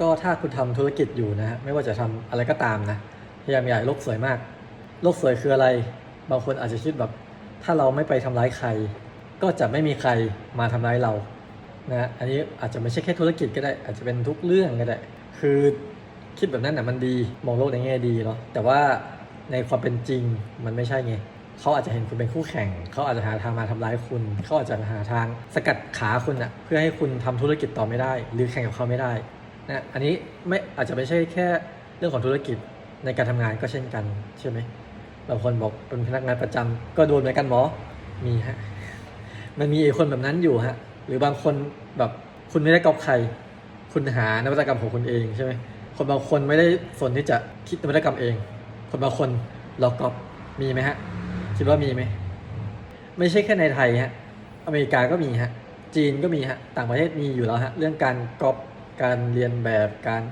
ก็ถ้าคุณทำธุรกิจอยู่นะฮะไม่ว่าจะทำอะไรก็ตามนะพยายามอย่าให้โลกสวยมาก โลกสวยคืออะไร บางคนอาจจะคิดแบบ ถ้าเราไม่ไปทำร้ายใคร ก็จะไม่มีใครมาทำร้ายเรานะอันนี้อาจจะไม่ใช่แค่ธุรกิจก็ได้ อาจจะเป็นทุกเรื่องก็ได้ คือคิดแบบนั้นน่ะมันดีมองโลกในแง่ดีเนาะแต่ว่าในความเป็นจริงมันไม่ใช่ไงเขาอาจจะเห็นคุณเป็นคู่แข่ง เขาอาจจะหาทางมาทำร้ายคุณ เขาอาจจะหาทางสกัดขาคุณอะเพื่อให้คุณทำธุรกิจต่อไม่ได้ หรือแข่งกับเขาไม่ได้ นะอันนี้ไม่อาจจะไม่ใช่แค่เรื่องของธุรกิจในการทำงานก็เช่นกันใช่ไหมบางคนบอกเป็นพนักงานประจำก็โดนเหมือนกันหมอมีฮะมันมีคนแบบนั้นอยู่ฮะหรือบางคนแบบคุณไม่ได้กอบใคร คุณหานวัตกรรมของคุณเองใช่ไหมคนบางคนไม่ได้สนที่จะคิดนวัตกรรมเอง คนบางคนหลอกกอบมีไหมฮะคิดว่ามีไหมไม่ใช่แค่ในไทยฮะอเมริกาก็มีฮะจีนก็มีฮะต่างประเทศมีอยู่แล้วฮะเรื่องการก๊อป การเรียนแบบการ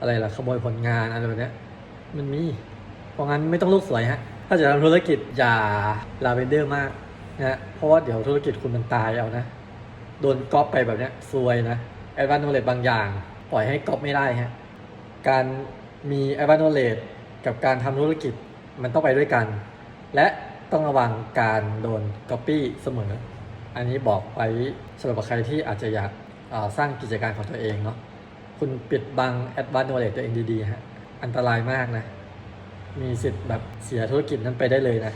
อะไรล่ะขโมยผลงานอะไรแบบนี้มันมี เพราะงั้นไม่ต้องโลกสวยฮะ ถ้าจะทำธุรกิจอย่าลาเวนเดอร์มากนะ เพราะว่าเดี๋ยวธุรกิจคุณมันตายเอานะ โดนก๊อปไปแบบนี้ซวยนะแอดวานโนเลตบางอย่าง ปล่อยให้ก๊อปไม่ได้ฮะ การมีแอดวานโนเลตกับการทำธุรกิจมันต้องไปด้วยกัน และต้องระวังการโดนก๊อปปี้เสมอ อันนี้บอกไว้สำหรับใครที่อาจจะอยาก สร้างกิจการของตัวเองเนาะคุณปิดบังแอดวานโนเลตัวเองดีๆฮะอันตรายมากนะ มีสิทธิ์แบบเสียธุรกิจนั้นไปได้เลยนะ